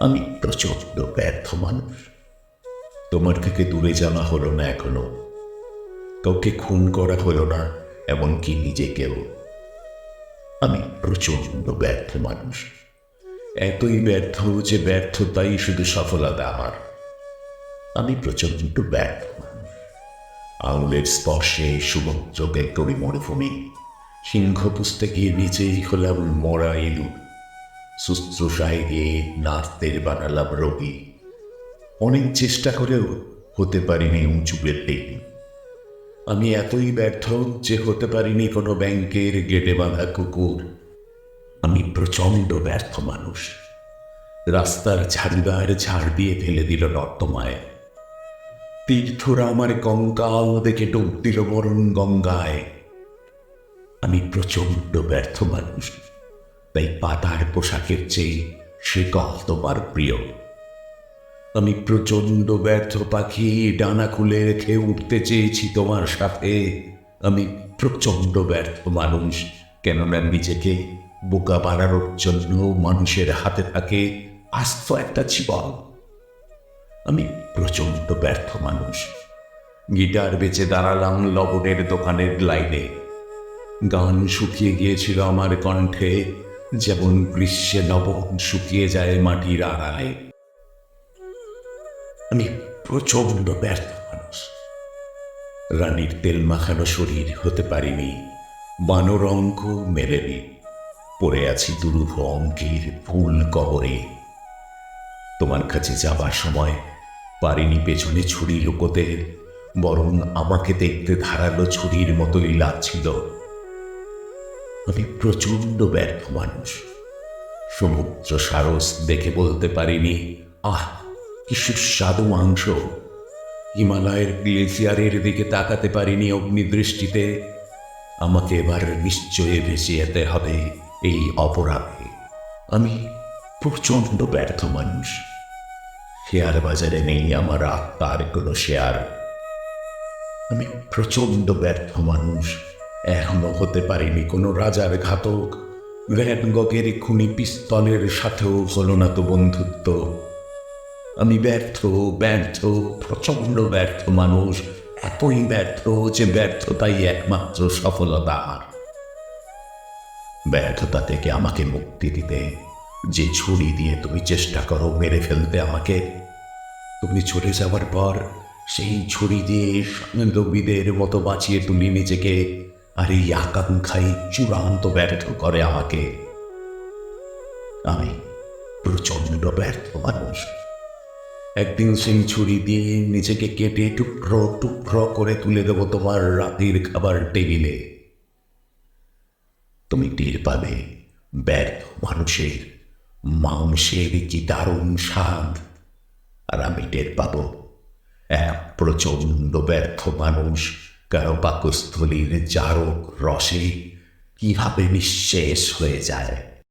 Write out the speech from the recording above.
আমি প্রচণ্ড ব্যর্থ মানুষ। তোমার থেকে দূরে জানা হলো না এখনও। কাউকে খুন করা হলো না, এমনকি নিজেকেও। আমি প্রচণ্ড ব্যর্থ মানুষ। এতই ব্যর্থ যে ব্যর্থতাই শুধু সফলতা আমার। আমি প্রচণ্ড ব্যর্থ আঙুলের স্পর্শে সমুদ্রকে করি মরুভূমি। সিংহ পুস্তকে নিজেই হলাম মরা ইঁদুর শুশ্রূষায় গিয়ে নার্সদের বানালাম রোগী। অনেক চেষ্টা করেও হতে পারিনি উঁচু বিল্ডিং আমি এতই ব্যর্থ যে হতে পারিনি কোনো ব্যাংকের গেটে বাঁধা কুকুর। আমি প্রচণ্ড ব্যর্থ মানুষ। রাস্তার ঝাড়িদার ঝাড় দিয়ে ফেলে দিল নর্দমায়। তীর্থরা আমার কঙ্কাল দেখে ডুব দিল বরণ গঙ্গায়। আমি প্রচণ্ড ব্যর্থ মানুষ। তাই পাতার পোশাকের চেয়ে সে কল তোমার প্রিয়। আমি প্রচণ্ড ব্যর্থ পাখি, ডানা খুলে রেখে উঠতে চেয়েছি তোমার সাথে। আমি প্রচণ্ড ব্যর্থ মানুষ, কেননা নিজেকে বোকা বানানোর জন্য মানুষের হাতে থাকে আস্ত একটা জীবন। আমি প্রচণ্ড ব্যর্থ মানুষ। গিটার বেচে দাঁড়ালাম লবণের দোকানের লাইনে। গান শুকিয়ে গিয়েছিল আমার কণ্ঠে। যেমন গ্রীষ্মে লবণ শুকিয়ে যায় মাটির আড়ায়। আমি প্রচণ্ড ব্যর্থ মানুষ। রানীর তেল মাখানো শরীর হতে পারিনি, বানর অঙ্ক মেলেনি। পড়ে আছি দুরূহ অঙ্কের ফুল কবরে। তোমার কাছে যাবার সময় পারিনি পেছনে ছুরি লুকোতে, বরং আমাকে দেখতে ধারালো ছুরির মতোই লাগছিল। আমি প্রচণ্ড ব্যর্থ মানুষ সমুদ্র সারস দেখে বলতে পারিনি, আহ, কি সুস্বাদু মাংস। হিমালয়ের গ্লেসিয়ারের দিকে তাকাতে পারিনি অগ্নিদৃষ্টিতে। আমাকে এবার নিশ্চয়ই ভেসে যেতে হবে এই অপরাধে। আমি প্রচণ্ড ব্যর্থ মানুষ শেয়ার বাজারে নেই আমার আত্মার কোনো শেয়ার। আমি প্রচণ্ড ব্যর্থ মানুষ এখনও হতে পারিনি কোনো রাজার ঘাতক। ভ্যান গগের খুনি পিস্তলের সাথেও হলো না তো বন্ধুত্ব। আমি ব্যর্থ ব্যর্থ, প্রচণ্ড ব্যর্থ মানুষ, এতই ব্যর্থ যে ব্যর্থতাই একমাত্র সফলতা আমার ব্যর্থতা থেকে আমাকে মুক্তি দিতে, যে ছুরি দিয়ে তুমি চেষ্টা করো মেরে ফেলতে আমাকে, তুমি চলে যাওয়ার পর সেই ছুরি দিয়ে রবিদের মতো বাঁচিয়ে তুমি নিজেকে আর এই আকাঙ্ক্ষাই চূড়ান্ত ব্যর্থ করে আমাকে। আমি প্রচণ্ড ব্যর্থ মানুষ। একদিন সেই ছুরি দিয়ে নিজেকে কেটে টুকরো টুকরো করে তুলে দেবো তোমার রাতের খাবার টেবিলে। তুমি টের পাবে, ব্যর্থ মানুষের মাংসের কি দারুণ স্বাদ। আর আমি টের পাব, এক প্রচণ্ড ব্যর্থ মানুষ কারও পাকস্থলীর জারক রসে কীভাবে নিঃশেষ হয়ে যায়?